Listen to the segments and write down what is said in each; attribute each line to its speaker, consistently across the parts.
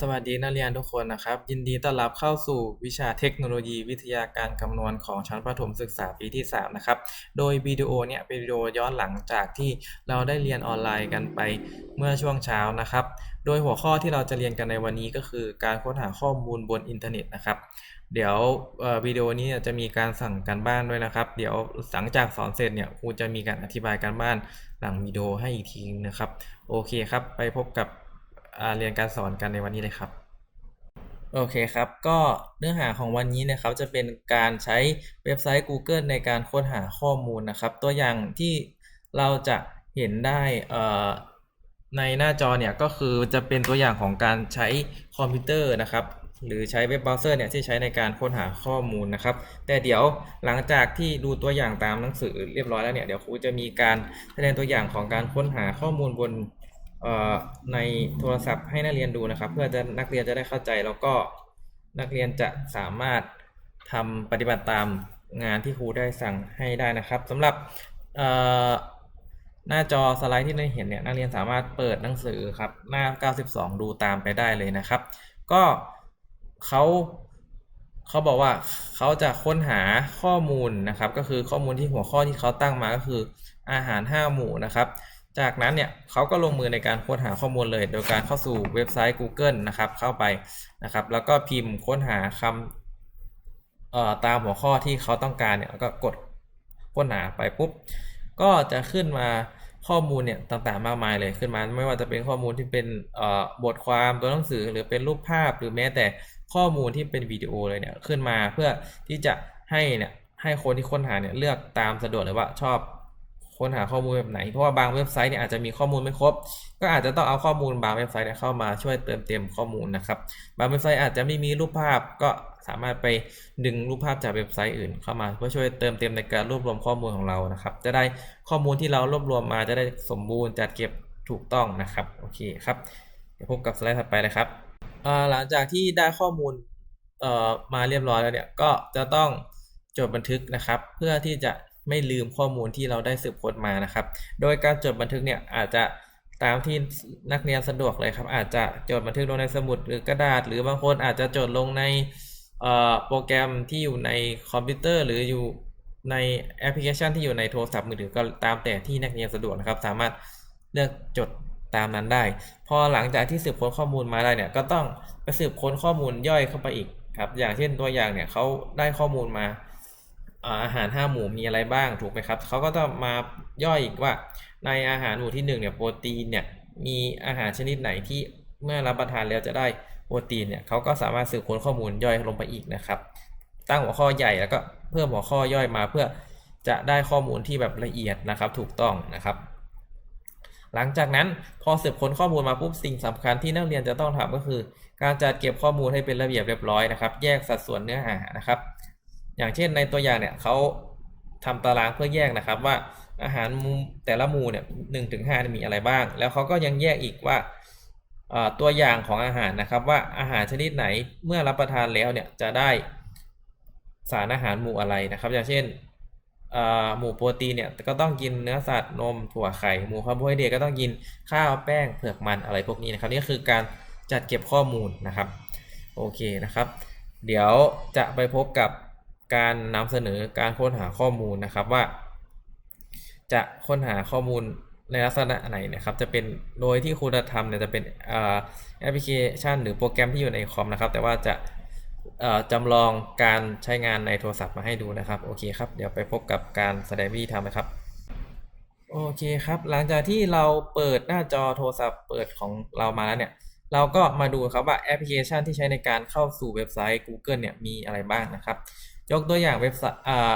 Speaker 1: สวัสดีนักเรียนทุกคนนะครับ ยินดีต้อนรับเข้าสู่วิชาเทคโนโลยีวิทยาการคำนวณของชั้นประถมศึกษาปีที่ 3 นะครับ โดยวิดีโอเนี่ยเป็นวิดีโอย้อนหลังจากที่เราได้เรียนออนไลน์กันไปเมื่อช่วงเช้านะครับ โดยหัวข้อที่เราจะเรียนกันในวันนี้ก็คือการค้นหาข้อมูลบนอินเทอร์เน็ตนะครับ เดี๋ยววิดีโอนี้จะมีการสั่งการบ้านด้วยนะครับ เดี๋ยวหลังจากสอนเสร็จเนี่ยครูจะมีการอธิบายการบ้านหลังวิดีโอให้อีกทีนะครับ โอเคครับ ไปพบกับ เรียนการสอนกันในวันนี้เลยครับ โอเคครับ ก็เนื้อหาของวันนี้นะครับจะเป็นการใช้เว็บไซต์ Google ในการค้นหาข้อมูลนะครับ ตัวอย่างที่เราจะเห็นได้ในหน้าจอเนี่ยก็คือจะเป็นตัวอย่างของการใช้คอมพิวเตอร์นะครับหรือใช้เว็บเบราว์เซอร์เนี่ยที่ใช้ในการค้นหาข้อมูลนะครับ แต่เดี๋ยวหลังจากที่ดูตัวอย่างตามหนังสือเรียบร้อยแล้วเนี่ยเดี๋ยวครูจะมีการแสดงตัวอย่างของการค้นหาข้อมูลบน ในโทรศัพท์ให้นักเรียนดูนะครับ เพื่อจะนักเรียนจะได้เข้าใจแล้วก็นักเรียนจะสามารถทำปฏิบัติตามงานที่ครูได้สั่งให้ได้นะครับสำหรับหน้าจอสไลด์ที่ได้เห็นเนี่ยนักเรียนสามารถเปิดหนังสือครับหน้า 92 ดูตามไปได้เลยนะครับ ก็เขาเขาบอกว่าเขาจะค้นหาข้อมูลนะครับ ก็คือข้อมูลที่หัวข้อที่เขาตั้งมาก็คืออาหาร 5 หมู่นะครับ จากนั้นเนี่ยเขาก็ลงมือในการค้นหาข้อมูลเลย โดยการเข้าสู่เว็บไซต์ Google นะครับ เข้าไปนะครับ แล้วก็พิมพ์ค้นหาคำเอ่อตามหัวข้อที่เขาต้องการเนี่ยแล้วก็กดค้นหาไปปุ๊บ ก็จะขึ้นมาข้อมูลเนี่ยต่างๆมากมายเลยขึ้นมา ไม่ว่าจะเป็นข้อมูลที่เป็นบทความตัวหนังสือหรือเป็นรูปภาพ หรือแม้แต่ข้อมูลที่เป็นวิดีโอเลยเนี่ยขึ้นมาเพื่อที่จะให้เนี่ยให้คนที่ค้นหาเนี่ยเลือกตามสะดวกเลยว่าชอบ ค้นหาข้อมูลแบบไหน เพราะว่าบางเว็บไซต์เนี่ยอาจจะมีข้อมูลไม่ครบ ก็อาจจะต้องเอาข้อมูลบางเว็บไซต์เนี่ยเข้ามาช่วยเติมเต็มข้อมูลนะครับ บางเว็บไซต์อาจจะไม่มีรูปภาพก็สามารถไปดึงรูปภาพจากเว็บไซต์อื่นเข้ามาเพื่อช่วยเติมเต็มในการรวบรวมข้อมูลของเรานะครับ จะได้ข้อมูลที่เรารวบรวมมาจะได้สมบูรณ์จัดเก็บถูกต้องนะครับโอเคครับเดี๋ยวพบกับสไลด์ถัดไปเลยครับหลังจากที่ได้ข้อมูลมาเรียบร้อยแล้วเนี่ยก็จะต้องจดบันทึกนะครับ เพื่อที่จะ ไม่ลืมข้อมูลที่เราได้สืบค้นมานะครับ โดยการจดบันทึกเนี่ยอาจจะตามที่นักเรียนสะดวกเลยครับ อาจจะจดบันทึกลงในสมุดหรือกระดาษ หรือบางคนอาจจะจดลงในโปรแกรมที่อยู่ในคอมพิวเตอร์ หรืออยู่ในแอปพลิเคชันที่อยู่ในโทรศัพท์มือถือก็ตามแต่ที่นักเรียนสะดวกนะครับ สามารถเลือกจดตามนั้นได้ พอหลังจากที่สืบค้นข้อมูลมาได้เนี่ยก็ต้องไปสืบค้นข้อมูลย่อยเข้าไปอีกครับ อย่างเช่นตัวอย่างเนี่ยเขาได้ข้อมูลมา อาหารห้าหมู่มีอะไรบ้างถูกไหมครับเขาก็จะมาย่อยอีกว่า ในอาหารหมู่ที่หนึ่งเนี่ยโปรตีนเนี่ยมีอาหารชนิดไหนที่เมื่อรับประทานแล้วจะได้โปรตีนเนี่ยเขาก็สามารถสืบค้นข้อมูลย่อยลงไปอีกนะครับ ตั้งหัวข้อใหญ่แล้วก็เพิ่มหัวข้อย่อยมาเพื่อจะได้ข้อมูลที่แบบละเอียดนะครับถูกต้องนะครับ หลังจากนั้นพอสืบค้นข้อมูลมาปุ๊บสิ่งสำคัญที่นักเรียนจะต้องทำก็คือ การจัดเก็บข้อมูลให้เป็นระเบียบเรียบร้อยนะครับ แยกสัดส่วนเนื้อหานะครับ อย่างเช่นในตัวอย่างเนี่ยเขาทำตารางเพื่อแยกนะครับว่าอาหารมูแต่ละหมู่เนี่ยหนึ่งถึงห้ามีอะไรบ้าง แล้วเขาก็ยังแยกอีกว่าตัวอย่างของอาหารนะครับว่าอาหารชนิดไหนเมื่อรับประทานแล้วเนี่ยจะได้สารอาหารหมู่อะไรนะครับ อย่างเช่นหมู่โปรตีนเนี่ยก็ต้องกินเนื้อสัตว์นมถั่วไข่หมู่คาร์โบไฮเดรตก็ต้องกินข้าวแป้งเผือกมันอะไรพวกนี้นะครับ นี่คือการจัดเก็บข้อมูลนะครับ โอเคนะครับ เดี๋ยวจะไปพบกับ การนำเสนอการค้นหาข้อมูลนะครับว่า จะค้นหาข้อมูลในลักษณะไหนนะครับจะเป็นโดยที่ครูจะทำเนี่ยจะเป็นแอปพลิเคชัน หรือโปรแกรมที่อยู่ในคอมนะครับ แต่ว่าจะจำลองการใช้งานในโทรศัพท์มาให้ดูนะครับโอเคครับเดี๋ยวไปพบกับการแสดงวิธีทำนะครับโอเคครับ หลังจากที่เราเปิดหน้าจอโทรศัพท์เปิดของเรามาแล้วเนี่ย เราก็มาดูครับว่าแอปพลิเคชันที่ใช้ในการเข้าสู่เว็บไซต์ Google เนี่ยมีอะไรบ้างนะครับ ยกตัวอย่างเว็บ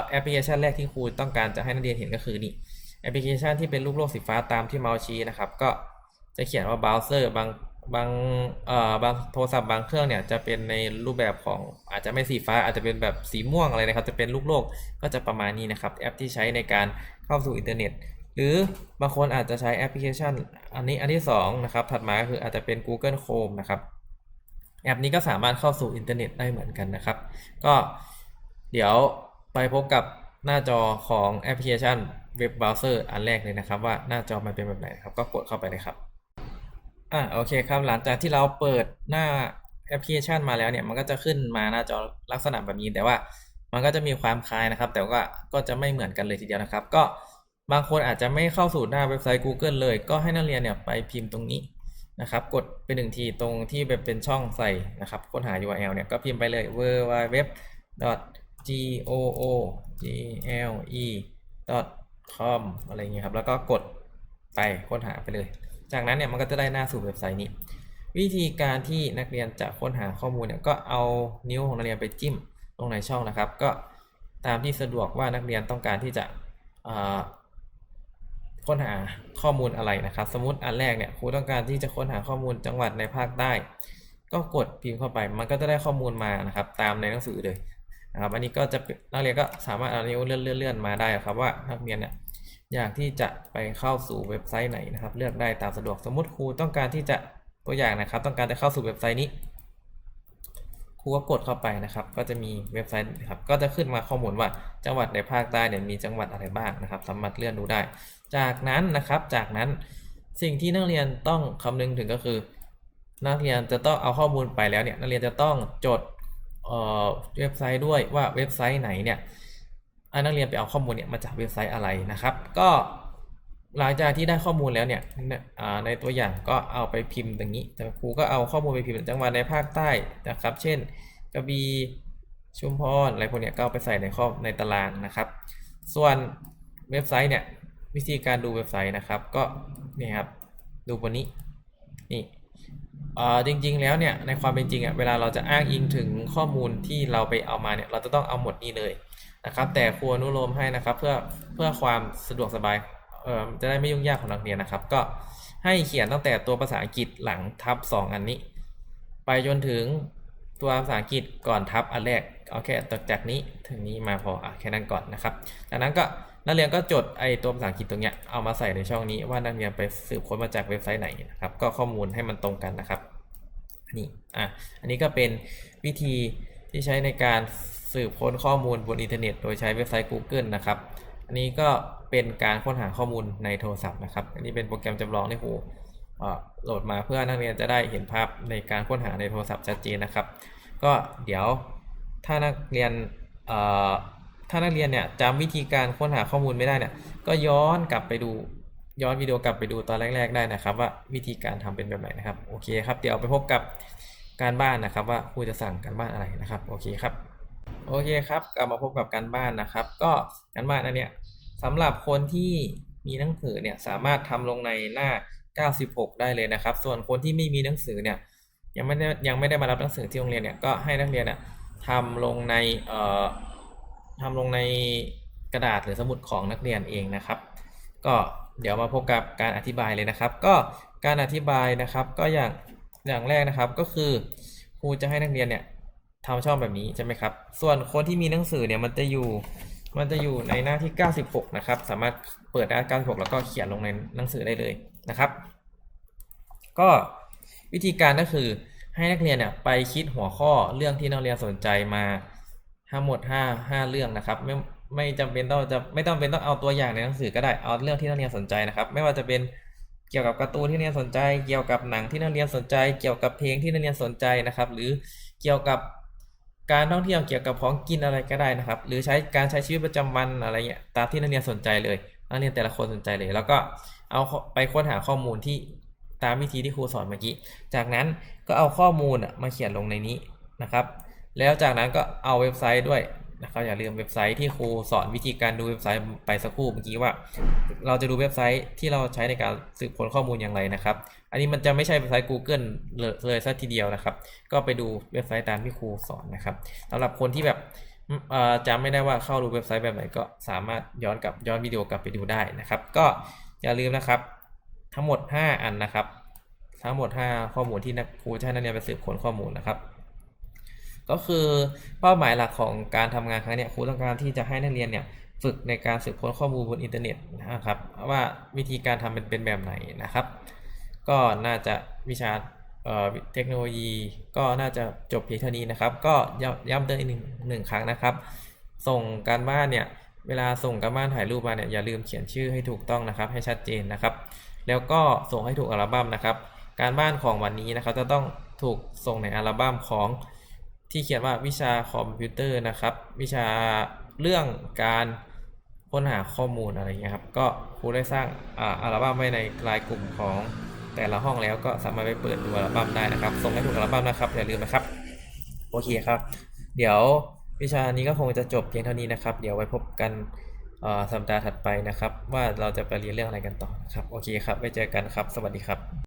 Speaker 1: แอปพลิเคชันแรกที่ครูต้องการจะให้นักเรียนเห็นก็คือนี่แอปพลิเคชันที่เป็นรูปโลกสีฟ้าตามที่เมาส์ชี้นะครับ ก็จะเขียนว่าเบราว์เซอร์บางบางเอ่อบางโทรศัพท์บางเครื่องเนี่ยจะเป็นในรูปแบบของอาจจะไม่สีฟ้าอาจจะเป็นแบบสีม่วงอะไรนะครับ จะเป็นรูปโลกก็จะประมาณนี้นะครับ แอปที่ใช้ในการเข้าสู่อินเทอร์เน็ต หรือบางคนอาจจะใช้แอปพลิเคชัน อันนี้อันที่สองนะครับถัดมาก็คืออาจจะเป็น Google Chrome นะครับ แอปนี้ก็สามารถเข้าสู่อินเทอร์เน็ตได้เหมือนกันนะครับ ก็ เดี๋ยวไปพบกับหน้าจอของแอปพลิเคชันเว็บเบราว์เซอร์อันแรกเลยนะครับ ว่าหน้าจอมันเป็นแบบไหนครับ ก็กดเข้าไปเลยครับอ่าโอเคครับหลังจากที่เราเปิดหน้าแอปพลิเคชันมาแล้วเนี่ยมันก็จะขึ้นมาหน้าจอลักษณะแบบนี้ แต่ว่ามันก็จะมีความคล้ายนะครับ แต่ว่าก็จะไม่เหมือนกันเลยทีเดียวนะครับ ก็บางคนอาจจะไม่เข้าสู่หน้าเว็บไซต์ Google เลย ก็ให้นักเรียนเนี่ยไปพิมพ์ตรงนี้นะครับ กดไปหนึ่งทีตรงที่แบบเป็นช่องใส่นะครับค้นหา URL เนี่ยก็พิมพ์ไปเลย www g o o g l e com อะไรเงี้ยครับ แล้วก็กดไปค้นหาไปเลย จากนั้นเนี่ยมันก็จะได้หน้าสู่เว็บไซต์นี้ วิธีการที่นักเรียนจะค้นหาข้อมูลเนี่ยก็เอานิ้วของนักเรียนไปจิ้มตรงในช่องนะครับ ก็ตามที่สะดวกว่านักเรียนต้องการที่จะค้นหาข้อมูลอะไรนะครับ สมมติอันแรกเนี่ยครูต้องการที่จะค้นหาข้อมูลจังหวัดในภาคใต้ ก็กดพิมพ์เข้าไป มันก็จะได้ข้อมูลมานะครับ ตามในหนังสือเลย นะครับอันนี้ก็จะนักเรียนก็สามารถเอานิ้วเลื่อนเลื่อนมาได้ครับว่านักเรียนเนี่ยอยากที่จะไปเข้าสู่เว็บไซต์ไหนนะครับ เลือกได้ตามสะดวกสมมติครูต้องการที่จะตัวอย่างนะครับ ต้องการจะเข้าสู่เว็บไซต์นี้ครูก็กดเข้าไปนะครับ ก็จะมีเว็บไซต์นะครับ ก็จะขึ้นมาข้อมูลว่าจังหวัดในภาคใต้เนี่ยมีจังหวัดอะไรบ้างนะครับ สามารถเลื่อนดูได้ จากนั้นนะครับ จากนั้นสิ่งที่นักเรียนต้องคำนึงถึงก็คือ นักเรียนจะต้องเอาข้อมูลไปแล้วเนี่ยนักเรียนจะต้องจด เว็บไซต์ด้วยว่าเว็บไซต์ไหนเนี่ยนักเรียนไปเอาข้อมูลเนี่ยมาจากเว็บไซต์อะไรนะครับ ก็หลังจากที่ได้ข้อมูลแล้วเนี่ยในตัวอย่างก็เอาไปพิมพ์อย่างนี้แต่ครูก็เอาข้อมูลไปพิมพ์จังหวัดในภาคใต้นะครับ เช่นกระบี่ชุมพรอะไรพวกเนี้ยก็เอาไปใส่ในข้อในตารางนะครับ ส่วนเว็บไซต์เนี่ยวิธีการดูเว็บไซต์นะครับ ก็นี่ครับดูบนนี้นี่ จริงๆแล้วเนี่ยในความเป็นจริงอะเวลาเราจะอ้างอิงถึงข้อมูลที่เราไปเอามาเนี่ยเราจะต้องเอาหมดนี้เลยนะครับ แต่ครูอนุโลมให้นะครับ เพื่อเพื่อความสะดวกสบายเออจะได้ไม่ยุ่งยากของนักเรียนนะครับ ก็ให้เขียนตั้งแต่ตัวภาษาอังกฤษหลังทับ 2 อันนี้ ไปจนถึงตัวภาษาอังกฤษก่อนทับอันแรกเอาแค่จากนี้ถึงนี้มาพออแค่นั้นก่อนนะครับ จากนั้นก็ นักเรียนก็จดไอตัวภาษาอังกฤษตรงเนี้ยเอามาใส่ในช่องนี้ว่านักเรียนไปสืบค้นมาจากเว็บไซต์ไหนนะครับ ก็ข้อมูลให้มันตรงกันนะครับนี่อะอันนี้ก็เป็นวิธีที่ใช้ในการสืบค้นข้อมูลบนอินเทอร์เน็ต โดยใช้เว็บไซต์ Google นะครับ อันนี้ก็เป็นการค้นหาข้อมูลในโทรศัพท์นะครับ อันนี้เป็นโปรแกรมจำลองที่ครูโหลดมาเพื่อนักเรียนจะได้เห็นภาพในการค้นหาในโทรศัพท์ชัดเจนนะครับ ก็เดี๋ยวถ้านักเรียนเอ่อ ถ้านักเรียนเนี่ยจำวิธีการค้นหาข้อมูลไม่ได้เนี่ย ก็ย้อนกลับไปดูย้อนวิดีโอกลับไปดูตอนแรก ๆ ได้นะครับ ว่าวิธีการทำเป็นแบบไหนนะครับโอเคครับเดี๋ยวไปพบกับการบ้านนะครับ ว่าครูจะสั่งการบ้านอะไรนะครับโอเคครับโอเคครับกลับมาพบกับการบ้านนะครับ ก็การบ้านอันเนี้ยสำหรับคนที่มีหนังสือเนี่ยสามารถทำลงในหน้า 96 ได้เลยนะครับ ส่วนคนที่ไม่มีหนังสือเนี่ยยังไม่ได้ยังไม่ได้มารับหนังสือที่โรงเรียนเนี่ยก็ให้นักเรียนเนี่ยทำลงในเอ่อ ทำลงในกระดาษหรือสมุดของนักเรียนเองนะครับ ก็เดี๋ยวมาพบกับการอธิบายเลยนะครับ ก็การอธิบายนะครับก็อย่างอย่างแรกนะครับก็คือครูจะให้นักเรียนเนี่ยทำช่องแบบนี้ใช่ไหมครับ ส่วนคนที่มีหนังสือเนี่ยมันจะอยู่มันจะอยู่ในหน้าที่ 96 นะครับ สามารถเปิดหน้า96 แล้วก็เขียนลงในหนังสือได้เลยนะครับ ก็วิธีการก็คือให้นักเรียนเนี่ยไปคิดหัวข้อเรื่องที่นักเรียนสนใจมา ทั้งหมด5 5เรื่องนะครับ ไม่ไม่จำเป็นต้องจะไม่ต้องเป็นต้องเอาตัวอย่างในหนังสือก็ได้เอาเรื่องที่นักเรียนสนใจนะครับ ไม่ว่าจะเป็นเกี่ยวกับการ์ตูนที่นักเรียนสนใจ เกี่ยวกับหนังที่นักเรียนสนใจ เกี่ยวกับเพลงที่นักเรียนสนใจนะครับ หรือเกี่ยวกับการท่องเที่ยวเกี่ยวกับของกินอะไรก็ได้นะครับ หรือใช้การใช้ชีวิตประจำวันอะไรเงี้ยตามที่นักเรียนสนใจเลยนักเรียนแต่ละคนสนใจเลย แล้วก็เอาไปค้นหาข้อมูลที่ตามวิธีที่ครูสอนเมื่อกี้ จากนั้นก็เอาข้อมูลมาเขียนลงในนี้นะครับ แล้วจากนั้นก็เอาเว็บไซต์ด้วยนะครับอย่าลืมเว็บไซต์ที่ครูสอนวิธีการดูเว็บไซต์ไปสักครู่เมื่อกี้ว่า เราจะดูเว็บไซต์ที่เราใช้ในการสืบค้นข้อมูลอย่างไรนะครับ อันนี้มันจะไม่ใช่เว็บไซต์ Google เลยเลยสักทีเดียวนะครับ ก็ไปดูเว็บไซต์ตามที่ครูสอนนะครับสำหรับคนที่แบบจำไม่ได้ว่าเข้าดูเว็บไซต์แบบไหนก็สามารถย้อนกลับย้อนวิดีโอกลับไปดูได้นะครับ ก็อย่าลืมนะครับ ทั้งหมด 5 อันนะครับ ทั้งหมด 5 ข้อมูลที่นักครูจะให้นักเรียนไปสืบค้นข้อมูลนะครับ ก็คือเป้าหมายหลักของการทำงานครั้งนี้ครูต้องการที่จะให้นักเรียนเนี่ยฝึกในการสืบค้นข้อมูลบนอินเทอร์เน็ตนะครับ ว่าวิธีการทำเป็นเป็นแบบไหนนะครับ ก็น่าจะวิชาเเทคโนโลยีก็น่าจะจบเพียงเท่านี้นะครับ ก็ย้ำย้ำเตือนอีกหนึ่งหนึ่งครั้งนะครับ ส่งการบ้านเนี่ยเวลาส่งการบ้านถ่ายรูปมาเนี่ยอย่าลืมเขียนชื่อให้ถูกต้องนะครับ ให้ชัดเจนนะครับ แล้วก็ส่งให้ถูกอัลบั้มนะครับ การบ้านของวันนี้นะครับจะต้องถูกส่งในอัลบั้มของ ที่เขียนว่าวิชาคอมพิวเตอร์นะครับ วิชาเรื่องการค้นหาข้อมูลอะไรเงี้ยครับ ก็ครูได้สร้างอัลบั้มไว้ในรายกลุ่มของแต่ละห้องแล้วก็สามารถไปเปิดดูอัลบั้มได้นะครับ ส่งให้ถูกอัลบั้มนะครับอย่าลืมนะครับ โอเคครับ เดี๋ยววิชานี้ก็คงจะจบเพียงเท่านี้นะครับ เดี๋ยวไว้พบกันสัปดาห์ถัดไปนะครับ ว่าเราจะไปเรียนเรื่องอะไรกันต่อนะครับ โอเคครับไว้เจอกันครับ สวัสดีครับ